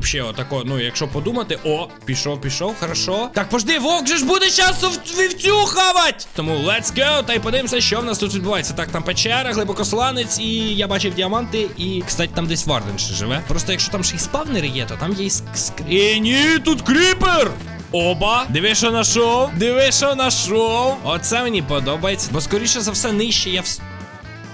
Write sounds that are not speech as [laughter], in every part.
Вообще, отако, ну, якщо подумати, о, пішов, пішов, хорошо. Так, пожди, вовк же ж буде часу в- вівцю хавать! Тому let's go, та й подивимося, що в нас тут відбувається. Так, там печера, глибокосланець, і я бачив діаманти, і, кстати, там десь Варден ще живе. Просто якщо там ще й спавнери є, то там є і скрі. Ні, тут кріпер! Оба, диви, що нашов, диви, що нашов. Оце мені подобається. Бо скоріше за все нижче я вс.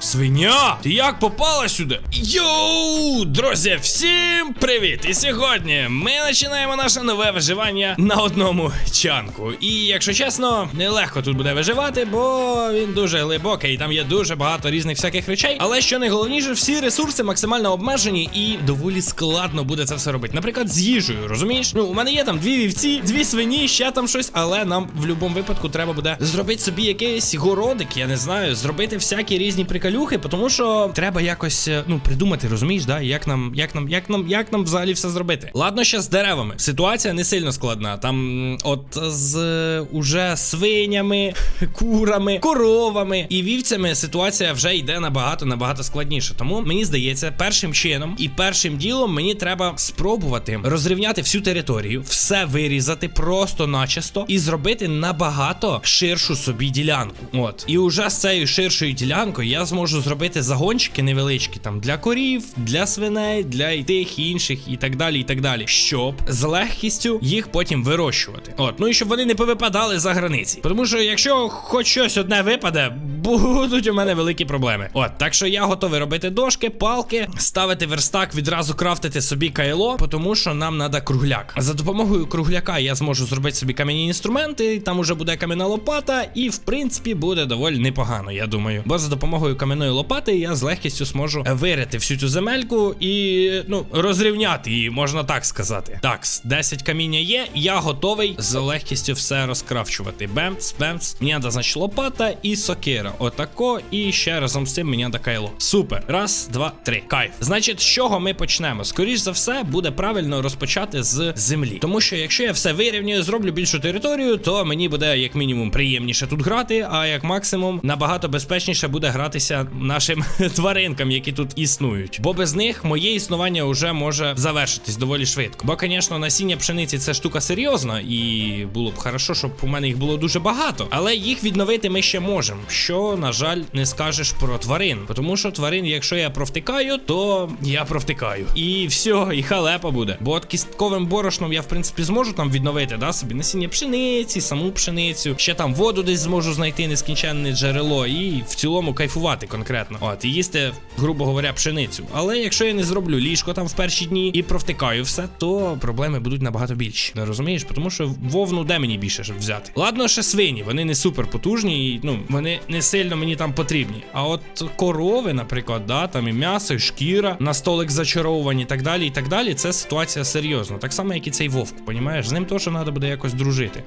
Свиня! Ти як попала сюди? Йоу! Друзі, всім привіт! І сьогодні ми починаємо наше нове виживання на одному чанку. І якщо чесно, нелегко тут буде виживати, бо він дуже глибокий, і там є дуже багато різних всяких речей. Але що найголовніше, всі ресурси максимально обмежені і доволі складно буде це все робити. Наприклад, з їжею, розумієш? Ну, у мене є там дві вівці, дві свині, ще там щось, але нам в будь-якому випадку треба буде зробити собі якийсь городик, я не знаю, зробити всякі різні приколюхи, тому що треба якось е, ну придумати, розумієш, да? Як нам, як нам, як нам, як нам взагалі все зробити? Ладно, ще з деревами. Ситуація не сильно складна. Там от з е, уже свинями, [laughs] курами, коровами і вівцями ситуація вже йде набагато набагато складніше. Тому мені здається, першим чином і першим ділом мені треба спробувати розрівняти всю територію, все вирізати просто начисто і зробити набагато ширшу собі ділянку. От і уже з цією ширшою ділянкою я зможу зробити загончики невеличкі там для корів, для свиней, для і тих і інших і так далі, і так далі, щоб з легкістю їх потім вирощувати. От, ну і щоб вони не повипадали за границі. Тому що якщо хоч щось одне випаде, будуть у мене великі проблеми. От, так що я готовий робити дошки, палки, ставити верстак, відразу крафтити собі кайло, тому що нам треба кругляк. За допомогою кругляка я зможу зробити собі кам'яні інструменти, там уже буде кам'яна лопата, і в принципі буде доволі непогано, я думаю. Бо за допомогою кам'яної лопати я з легкістю зможу вирити всю цю земельку і ну розрівняти її, можна так сказати. Так, 10 каміння є, я готовий з легкістю все розкрафчувати. Бемц, бемц. Мені треба, значить, лопата і сокира. Отако. І ще разом з цим мені треба кайло. Супер. Раз, два, три. Кайф. Значить, з чого ми почнемо? Скоріш за все, буде правильно розпочати з землі. Тому що якщо я все вирівнюю, зроблю більшу територію, то мені буде як мінімум приємніше тут грати, а як максимум набагато безпечніше буде гратися нашим [laughs] тваринкам, які тут існують. Бо без них моє існування вже може завершитись доволі швидко. Бо, звісно, насіння пшениці це штука серйозна, і було б хорошо, щоб у мене їх було дуже багато. Але їх відновити ми ще можемо. Що, на жаль, не скажеш про тварин. Тому що тварин, якщо я провтикаю, то я провтикаю. І все, і халепа буде. Бо от кістковим борошном я, в принципі, зможу там відновити, да, собі насіння пшениці, саму пшеницю. Ще там воду десь зможу знайти нескінченне джерело і в цілому кайфувати конкретно. От, і їсти, грубо говоря, пшеницю. Але якщо я не зроблю ліжко там в перші дні і провтикаю все, то проблеми будуть набагато більші. Не розумієш? Тому що вовну де мені більше щоб взяти. Ладно, ще свині, вони не супер потужні, і ну вони не сильно мені там потрібні. А от корови, наприклад, да, там і м'ясо, і шкіра, на столик зачаровані, і так далі, і так далі. Це ситуація серйозна. Так само, як і цей вовк, понімаєш? З ним теж треба буде якось дружити.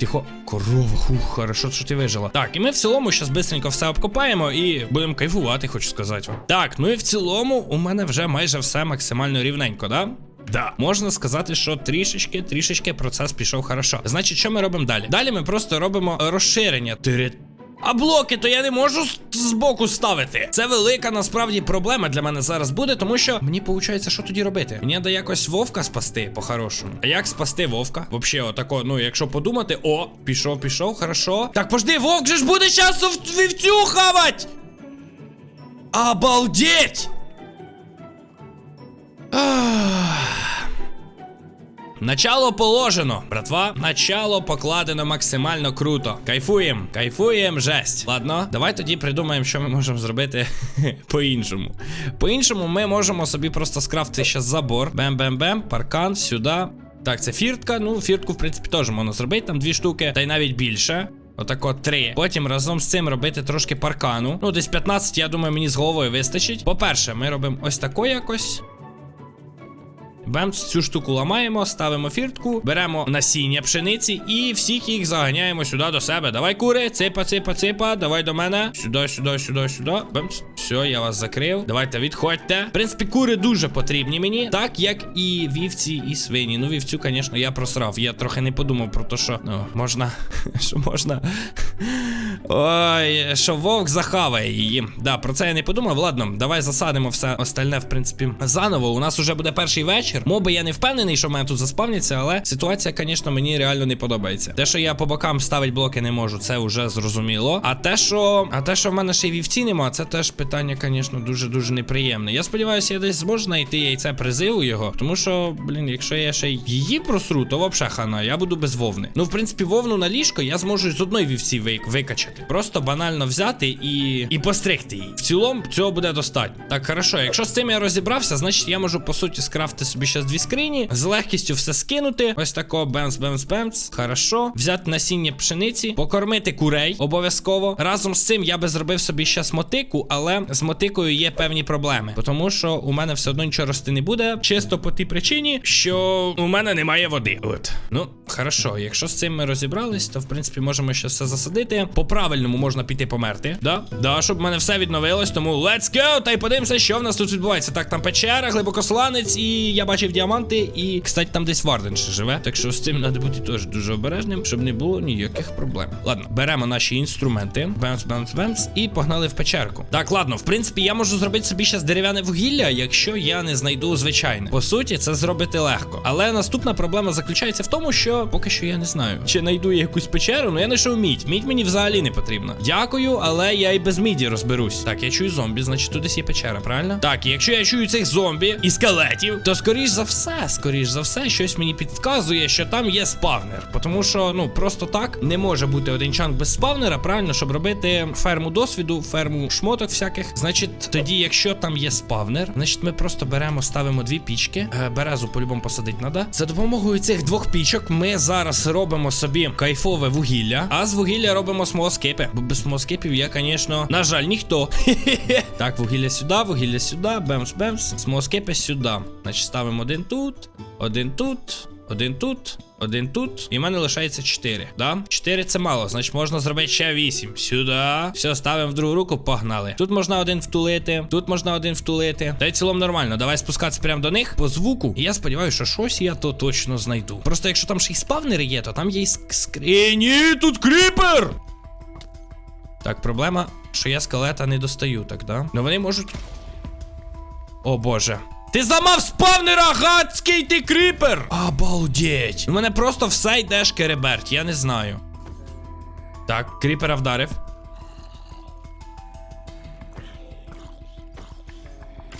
Тихо, корова, хух, хорошо, що ти вижила. Так, і ми в цілому зараз бистренько все обкопаємо і будемо кайфувати, хочу сказати вам. Так, ну і в цілому у мене вже майже все максимально рівненько, да? Да, можна сказати, що трішечки, трішечки процес пішов хорошо. Значить, що ми робимо далі? Далі ми просто робимо розширення території. А блоки то я не можу збоку ставити. Це велика насправді проблема для мене зараз буде, тому що мені виходить, що тоді робити. Мені треба якось вовка спасти по-хорошому. А як спасти вовка? Вообще, отако, ну якщо подумати, о, пішов, пішов, хорошо. Так, пожди, вовк же ж буде в вівцю хавать! Обалдеть! Ах. Начало положено, братва. Начало покладено максимально круто. Кайфуєм, кайфуєм, жесть. Ладно, давай тоді придумаємо, що ми можемо зробити [laughs] по-іншому. По-іншому, ми можемо собі просто скрафтити ще забор. Бем-бем-бем, паркан, сюди. Так, це фіртка. Ну, фіртку, в принципі, теж можна зробити. Там дві штуки, та й навіть більше. Отако три. Потім разом з цим робити трошки паркану. Ну, десь 15, я думаю, мені з головою вистачить. По-перше, ми робимо ось тако якось. Бемс, цю штуку ламаємо, ставимо фіртку, беремо насіння пшениці і всіх їх заганяємо сюди до себе. Давай, кури, ципа, ципа, ципа, давай до мене. Сюди, сюди, сюди, сюди. Бемс. Все, я вас закрив. Давайте відходьте. В принципі, кури дуже потрібні мені, так як і вівці, і свині. Ну, вівцю, звісно, я просрав. Я трохи не подумав про те, що ну, можна, [laughs] що можна Ой, що вовк захаває її. Да, про це я не подумав. Ладно, давай засадимо все остальне, в принципі, заново. У нас уже буде перший вечір. Моби я не впевнений, що в мене тут заспавняться, але ситуація, звісно, мені реально не подобається. Те, що я по бокам ставити блоки не можу, це вже зрозуміло. А те, що. А те, що в мене ще й вівці нема, це теж питання, звісно, дуже-дуже неприємне. Я сподіваюся, я десь зможу знайти яйце призиву його. Тому що, блін, якщо я ще її просру, то взагалі хана, я буду без вовни. Ну, в принципі, вовну на ліжко я зможу з одної вівці викачати. Просто банально взяти і. і постригти її. В цілому цього буде достатньо. Так, хорошо, якщо з цим я розібрався, значить я можу по суті скрафти собі ще дві скрині, з легкістю все скинути. Ось тако бемс, бемс, бемс. Хорошо. Взяти насіння пшениці, покормити курей обов'язково. Разом з цим я би зробив собі ще мотику, але з мотикою є певні проблеми. Тому що у мене все одно нічого рости не буде. Чисто по тій причині, що у мене немає води. От. Ну, хорошо, якщо з цим ми розібрались, то в принципі можемо ще все засадити. По правильному можна піти померти. Да? Да, щоб в мене все відновилось. Тому let's go! Та й подивимося, що в нас тут відбувається. Так, там печера, глибокосланець, і я бачив діаманти, і, кстати, там десь Варден ще живе. Так що з цим треба бути теж дуже обережним, щоб не було ніяких проблем. Ладно, беремо наші інструменти. Бемс, бемс, бемс, і погнали в печерку. Так, ладно, в принципі, я можу зробити собі ще дерев'яне вугілля, якщо я не знайду звичайне. По суті, це зробити легко. Але наступна проблема заключається в тому, що поки що я не знаю, чи знайду я якусь печеру, ну я знайшов мідь. Мідь мені взагалі не потрібна. Дякую, але я і без міді розберусь. Так, я чую зомбі, значить тут десь є печера, правильно? Так, якщо я чую цих зомбі і скелетів, то скоріш за все, скоріш за все, щось мені підказує, що там є спавнер. Тому що, ну, просто так не може бути один чанк без спавнера, правильно, щоб робити ферму досвіду, ферму шмоток всяких. Значить, тоді, якщо там є спавнер, значить ми просто беремо, ставимо дві пічки. Е, березу по-любому посадити треба. За допомогою цих двох пічок ми зараз робимо собі кайфове вугілля, а з вугілля робимо смолоскипи. Бо без смолоскипів я, звісно, на жаль, ніхто. [laughs] так, вугілля сюди, вугілля сюди, бемс, бемс, смолоскипи сюди. Значить, ставимо один тут, один тут. Один тут, один тут, і в мене лишається 4. Да? 4 це мало, значить можна зробити ще 8. Сюди. Все, ставимо в другу руку, погнали. Тут можна один втулити, тут можна один втулити. Та й в цілому нормально. Давай спускатися прямо до них по звуку. І я сподіваюся, що щось я то точно знайду. Просто якщо там ще й спавнери є, то там є й ск- скрі. Е, ні, тут кріпер! Так, проблема, що я скелета не достаю, так, да? Ну вони можуть. О боже. Ти зламав спавнера, гадський ти кріпер! Обалдеть! У мене просто все йде шкереберть, я не знаю. Так, кріпера вдарив.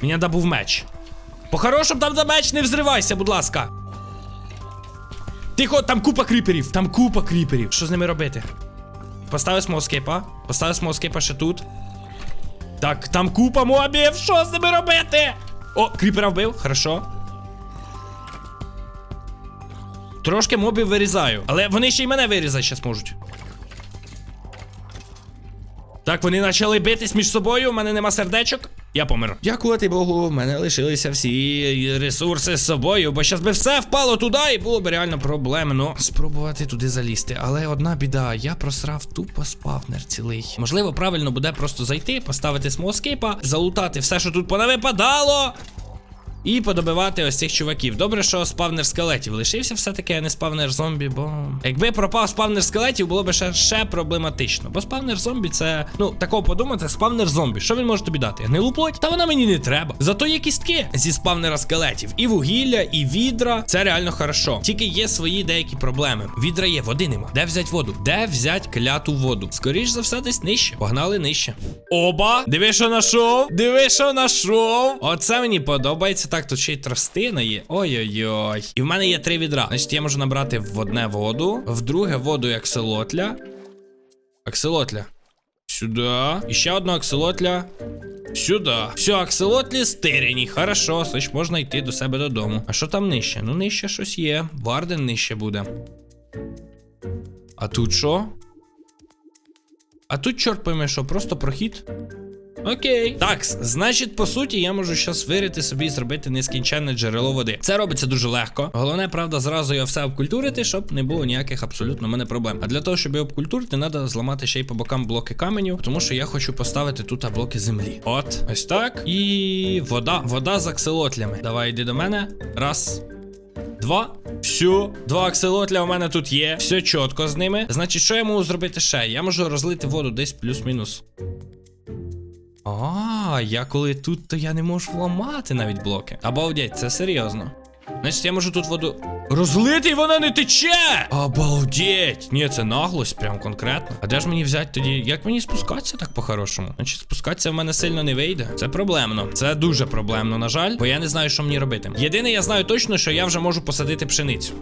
Мені треба був меч. По-хорошому там за меч не взривайся, будь ласка. Тихо, там купа кріперів, там купа кріперів. Що з ними робити? Поставив смоскипа. Поставив смоскипа ще тут. Так, там купа мобів. Що з ними робити? О, кріпера вбив, хорошо. Трошки мобів вирізаю, але вони ще й мене вирізати зараз можуть. Так, вони почали битись між собою, у мене нема сердечок. Я помер. Дякувати Богу, в мене лишилися всі ресурси з собою, бо щас би все впало туди і було б реально проблемно спробувати туди залізти. Але одна біда, я просрав тупо спавнер цілий. Можливо, правильно буде просто зайти, поставити смоскипа, залутати все, що тут понавипадало. І подобивати ось цих чуваків. Добре, що спавнер скелетів лишився все-таки, а не спавнер зомбі, бо. Якби пропав спавнер скелетів, було б ще, ще проблематично. Бо спавнер зомбі це. Ну, такого подумати, спавнер зомбі. Що він може тобі дати? Гнилу плоть? Та вона мені не треба. Зато є кістки зі спавнера скелетів. І вугілля, і відра. Це реально хорошо. Тільки є свої деякі проблеми. Відра є, води нема. Де взять воду? Де взять кляту воду? Скоріш за все, десь нижче. Погнали нижче. Оба! Диви, що нашов! Диви, що нашов! Оце мені подобається. Так, тут ще й тростина є. Ой-ой-ой. І в мене є три відра. Значить, я можу набрати в одне воду, в друге воду акселотля. Акселотля. Сюди. І ще одну акселотля. Сюди. Все, акселотлі стирені. Хорошо, значить можна йти до себе додому. А що там нижче? Ну, нижче щось є. Варден нижче буде. А тут що? А тут, чорт пойме, що, просто прохід? Окей. Так, значить, по суті, я можу зараз вирити собі і зробити нескінченне джерело води. Це робиться дуже легко. Головне, правда, зразу його все обкультурити, щоб не було ніяких абсолютно мене проблем. А для того, щоб його обкультурити, треба зламати ще й по бокам блоки каменю, тому що я хочу поставити тут блоки землі. От, ось так. І вода, вода з акселотлями. Давай йди до мене. Раз. Два. Все, два акселотля у мене тут є. Все чітко з ними. Значить, що я можу зробити ще? Я можу розлити воду десь плюс-мінус. А, я коли тут, то я не можу ламати навіть блоки. Обалдеть, це серйозно. Значить, я можу тут воду розлити, і вона не тече! Обалдеть! Ні, це наглость, прям конкретно. А де ж мені взяти тоді? Як мені спускатися так по-хорошому? Значить, спускатися в мене сильно не вийде. Це проблемно. Це дуже проблемно, на жаль, бо я не знаю, що мені робити. Єдине, я знаю точно, що я вже можу посадити пшеницю.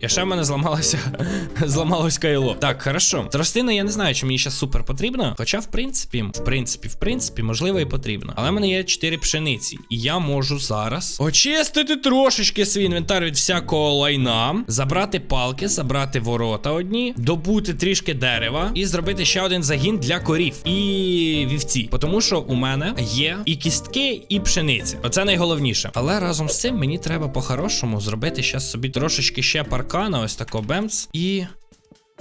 І ще в мене зламалося [laughs] зламалось кайло. Так, хорошо. Тростина я не знаю, чи мені зараз супер потрібно. Хоча, в принципі, в принципі, в принципі, можливо, і потрібно. Але в мене є 4 пшениці. І я можу зараз очистити трошечки свій інвентар від всякого лайна, забрати палки, забрати ворота одні, добути трішки дерева і зробити ще один загін для корів і вівці. Тому що у мене є і кістки, і пшениці. Оце найголовніше. Але разом з цим мені треба по-хорошому зробити щас собі трошечки ще паркана, ось тако бемц. І.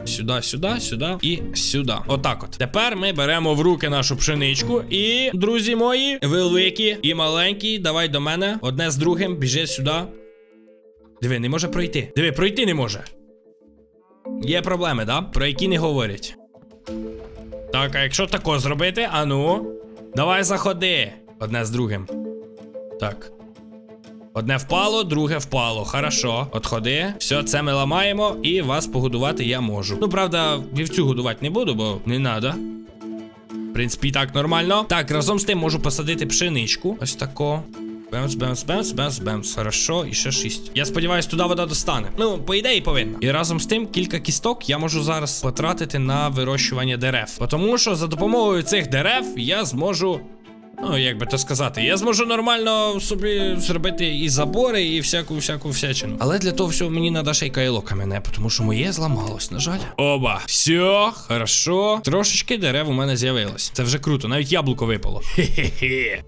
Сюди, сюди, сюди і сюди. Отак от. Тепер ми беремо в руки нашу пшеничку. І, друзі мої, великі і маленькі, давай до мене. Одне з другим, біжи сюди. Диви, не може пройти. Диви, пройти не може. Є проблеми, да? Про які не говорять. Так, а якщо тако зробити, ану. Давай заходи. Одне з другим. Так. Одне впало, друге впало. Хорошо. Отходи. Все, це ми ламаємо, і вас погодувати я можу. Ну, правда, вівцю годувати не буду, бо не надо. В принципі, і так нормально. Так, разом з тим можу посадити пшеничку. Ось тако. Бемс, бемс, бемс, бемс, бемс. Хорошо, і ще шість. Я сподіваюся, туди вода достане. Ну, по ідеї повинна. І разом з тим кілька кісток я можу зараз потратити на вирощування дерев. Тому що за допомогою цих дерев я зможу. Ну, як би то сказати, я зможу нормально собі зробити і забори, і всяку всяку всячину. Але для того всього мені треба ще й кайло кам'яне, тому що моє зламалось, на жаль. Оба. Все, хорошо. Трошечки дерев у мене з'явилось. Це вже круто, навіть яблуко випало. Хе-хе-хе.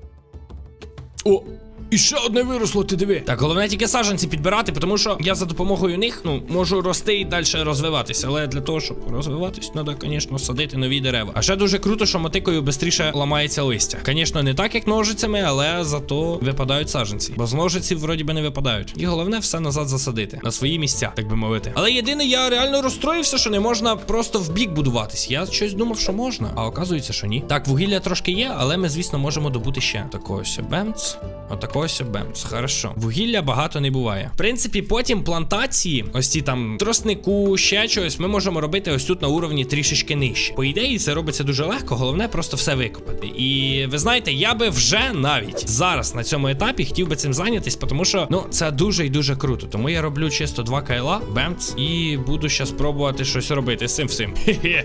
О! І ще одне виросло, ти диви. Так, головне тільки саджанці підбирати, тому що я за допомогою них ну можу рости і далі розвиватися. Але для того, щоб розвиватись, треба, звісно, садити нові дерева. А ще дуже круто, що мотикою швидше ламається листя. Звісно, не так, як ножицями, але зато випадають саджанці. Бо з ножиців вроді би не випадають. І головне все назад засадити на свої місця, так би мовити. Але єдине, я реально розстроївся, що не можна просто в бік будуватись. Я щось думав, що можна, а оказується, що ні. Так, вугілля трошки є, але ми, звісно, можемо добути ще. Такого ось бемц. Отакого ось бемц. Хорошо. Вугілля багато не буває. В принципі, потім плантації, ось ці там троснику, ще чогось, ми можемо робити ось тут на уровні трішечки нижче. По ідеї, це робиться дуже легко, головне просто все викопати. І ви знаєте, я би вже навіть зараз на цьому етапі хотів би цим зайнятись, тому що ну це дуже і дуже круто. Тому я роблю чисто два кайла, бемц, і буду ще спробувати щось робити з цим всім.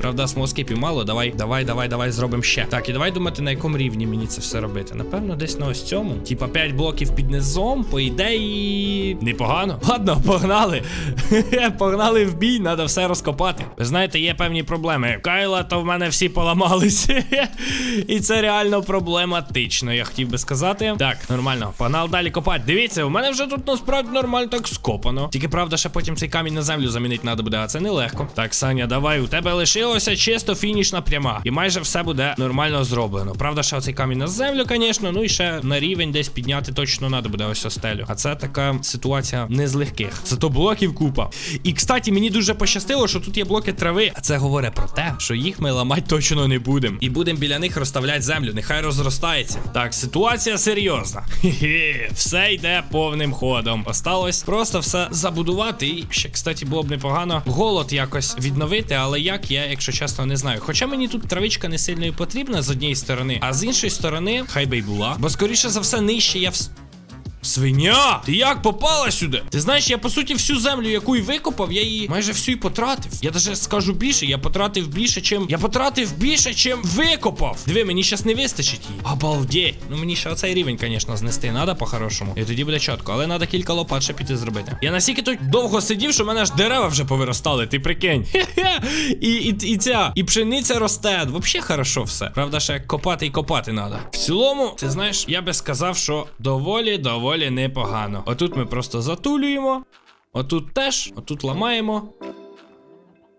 Правда, смоскипів мало. Давай, давай, давай, давай зробимо ще. Так, і давай думати, на якому рівні мені це все робити. Напевно, десь на ось цьому. Типа 5 блоків під низом, по ідеї. Непогано. [laughs] Ладно, погнали. [laughs] Погнали в бій, треба все розкопати. Ви знаєте, є певні проблеми. Кайла, то в мене всі поламались. [laughs] І це реально проблематично, я хотів би сказати. Так, нормально, погнали далі копати. Дивіться, у мене вже тут насправді нормально так скопано. Тільки правда, ще потім цей камінь на землю замінити треба буде, а це нелегко. Так, Саня, давай, у тебе лишилося чисто фінішна пряма. І майже все буде нормально зроблено. Правда, ще оцей камінь на землю, звісно, ну і ще на рівень десь підняти точно треба буде ось остелю. А це така ситуація не з легких. Зато блоків купа. І кстати, мені дуже пощастило, що тут є блоки трави. А це говорить про те, що їх ми ламати точно не будемо. І будемо біля них розставляти землю. Нехай розростається. Так, ситуація серйозна. Все йде повним ходом. Осталось просто все забудувати. І ще, кстати, було б непогано голод якось відновити, але як я, якщо чесно, не знаю. Хоча мені тут травичка не сильно і потрібна з однієї сторони, а з іншої сторони, хай би й була. Бо скоріше за все, нижче я вс. Свиня! Ти як попала сюди? Ти знаєш, я по суті всю землю, яку й викопав, я її майже всю й потратив. Я даже скажу більше, я потратив більше, чим. Я потратив більше, чим викопав. Диви, мені щас не вистачить її. Обалдеть. Ну мені ще оцей рівень, звісно, знести треба по-хорошому. І тоді буде чітко. Але треба кілька лопат ще піти зробити. Я настільки тут довго сидів, що в мене аж дерева вже повиростали, ти прикинь. [laughs] І, і, і ця, і пшениця росте. Взагалі хорошо все. Правда, ще копати і копати треба. В цілому, ти знаєш, я би сказав, що доволі, доволі непогано. Отут ми просто затулюємо. Отут теж, отут ламаємо.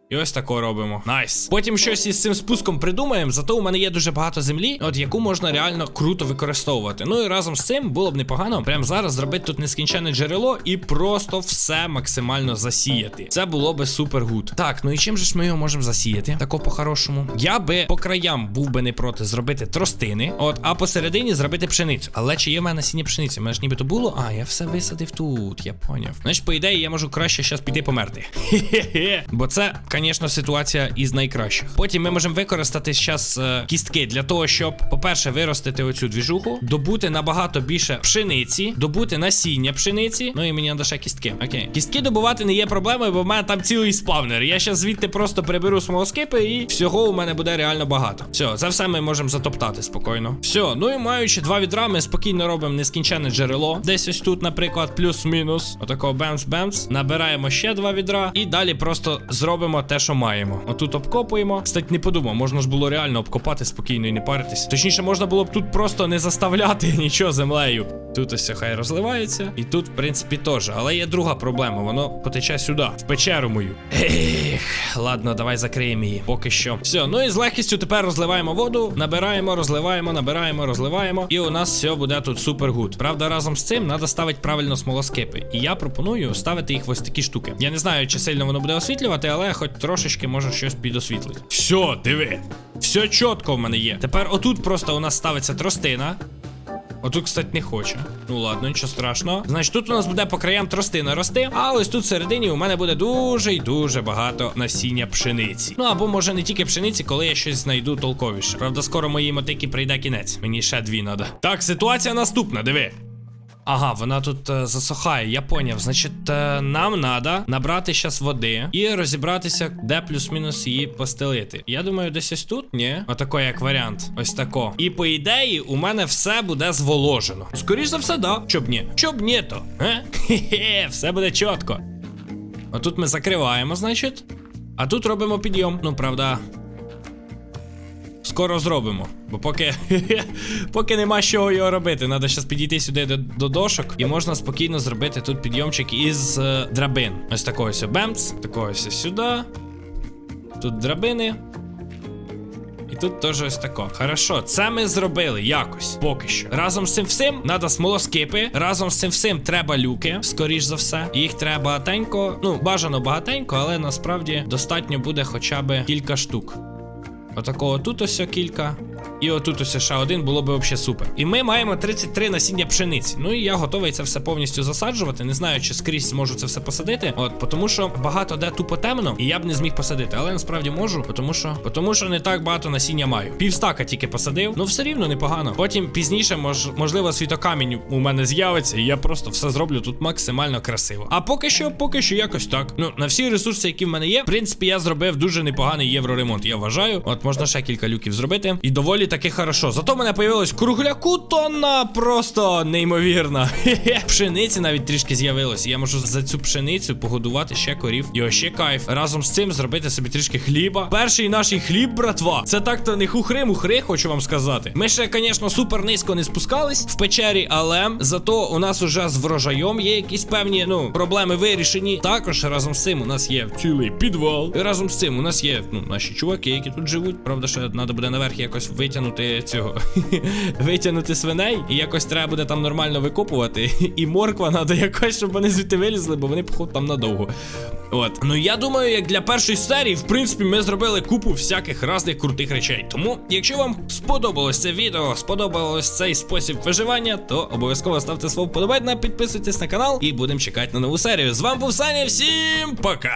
І ось тако робимо. Найс. Потім щось із цим спуском придумаємо, зато у мене є дуже багато землі, от яку можна реально круто використовувати. Ну і разом з цим було б непогано прямо зараз зробити тут нескінченне джерело і просто все максимально засіяти. Це було би супер гуд. Так, ну і чим же ж ми його можемо засіяти? Тако по-хорошому. Я би по краям був би не проти зробити тростини, от, а посередині зробити пшеницю. Але чи є в мене насіння пшениці? У мене ж нібито було. А, я все висадив тут, я поняв. Значить, по ідеї, я можу краще зараз піти померти. [laughs] Хе-хе-хе. Бо це, звісно, ситуація із найкращих. Потім ми можемо використати зараз кістки для того, щоб, по-перше, виростити оцю двіжуху, добути набагато більше пшениці, добути насіння пшениці. Ну і мені треба ще кістки. Окей. Кістки добувати не є проблемою, бо в мене там цілий спавнер. Я зараз звідти просто приберу смолоскипи і всього у мене буде реально багато. Все, це все ми можемо затоптати спокійно. Все, ну і маючи два відра, ми спокійно робимо нескінченне джерело. Десь ось тут, наприклад, плюс-мінус. Отакого бемс-бемс. Набираємо ще два відра і далі просто зробимо те, що маємо. Отут обкопуємо. Кстати, не подумав, можна ж було реально обкопати спокійно і не паритись. Точніше, можна було б тут просто не заставляти [laughs] нічого землею. Тут ось хай розливається, і тут, в принципі, теж. Але є друга проблема, воно потече сюди, в печеру мою. Ех, ладно, давай закриємо її. Поки що. Все, ну і з легкістю тепер розливаємо воду, набираємо, розливаємо, набираємо, розливаємо. І у нас все буде тут супер гуд. Правда, разом з цим треба ставити правильно смолоскипи. І я пропоную ставити їх ось такі штуки. Я не знаю, чи сильно воно буде освітлювати, але хоч трошечки може щось підосвітлить. Все, диви. Все чітко в мене є. Тепер отут просто у нас ставиться тростина. Отут, кстати, не хоче. Ну ладно, нічого страшного. Значить, тут у нас буде по краям тростина рости, а ось тут всередині у мене буде дуже і дуже багато насіння пшениці. Ну або може не тільки пшениці, коли я щось знайду толковіше. Правда, скоро моїй мотики прийде кінець. Мені ще дві надо. Так, ситуація наступна, диви. Ага, вона тут е, засохає, я поняв. Значить, е, нам треба набрати зараз води і розібратися, де плюс-мінус її постелити. Я думаю, десь ось тут, ні? Отако, як варіант. Ось тако. І по ідеї, у мене все буде зволожено. Скоріш за все, да. Чоб ні? Чоб ні то? Хе-хе, все буде чітко. Отут ми закриваємо, значить. А тут робимо підйом. Ну, правда. Скоро зробимо. Бо поки [laughs] поки нема чого його робити. Треба зараз підійти сюди до, до дошок, і можна спокійно зробити тут підйомчик із е, драбин. Ось такого ось бемц, такого ось сюди. Тут драбини. І тут теж ось тако. Хорошо, це ми зробили якось. Поки що. Разом з цим всім треба смолоскипи. Разом з цим всім треба люки, скоріш за все. Їх треба багатенько. Ну, бажано багатенько, але насправді достатньо буде хоча б кілька штук. Отакого тут ось кілька. І отут ось ще один було би взагалі супер. І ми маємо 33 насіння пшениці. Ну і я готовий це все повністю засаджувати. Не знаю, чи скрізь зможу це все посадити. От, тому що багато де тупо темно, і я б не зміг посадити. Але насправді можу, тому що тому що не так багато насіння маю. Півстака тільки посадив, ну все рівно непогано. Потім пізніше, мож, можливо, світокамінь у мене з'явиться, і я просто все зроблю тут максимально красиво. А поки що, поки що якось так. Ну, на всі ресурси, які в мене є, в принципі, я зробив дуже непоганий євроремонт. Я вважаю. От можна ще кілька люків зробити. І доволі таки хорошо. Зато в мене появилось кругляку тонна просто неймовірна. Пшениці навіть трішки з'явилось. Я можу за цю пшеницю погодувати ще корів. Ось ще кайф. Разом з цим зробити собі трішки хліба. Перший наш хліб, братва. Це так-то не хухри-мухри, хочу вам сказати. Ми ще, звісно, супер низько не спускались в печері, але зато у нас уже з врожаєм є якісь певні ну проблеми вирішені. Також разом з цим у нас є цілий підвал. І разом з цим у нас є ну наші чуваки, які тут живуть. Правда, ще треба буде наверх якось витягнути цього [laughs] витягнути свиней, і якось треба буде там нормально викопувати. [laughs] І морква треба якось, щоб вони звідти вилізли, бо вони, походу, там надовго. От. Ну я думаю, як для першої серії, в принципі, ми зробили купу всяких разних крутих речей. Тому, якщо вам сподобалось це відео, сподобалось цей спосіб виживання, то обов'язково ставте свого вподобайна, підписуйтесь на канал і будемо чекати на нову серію. З вами був Саня, всім пока!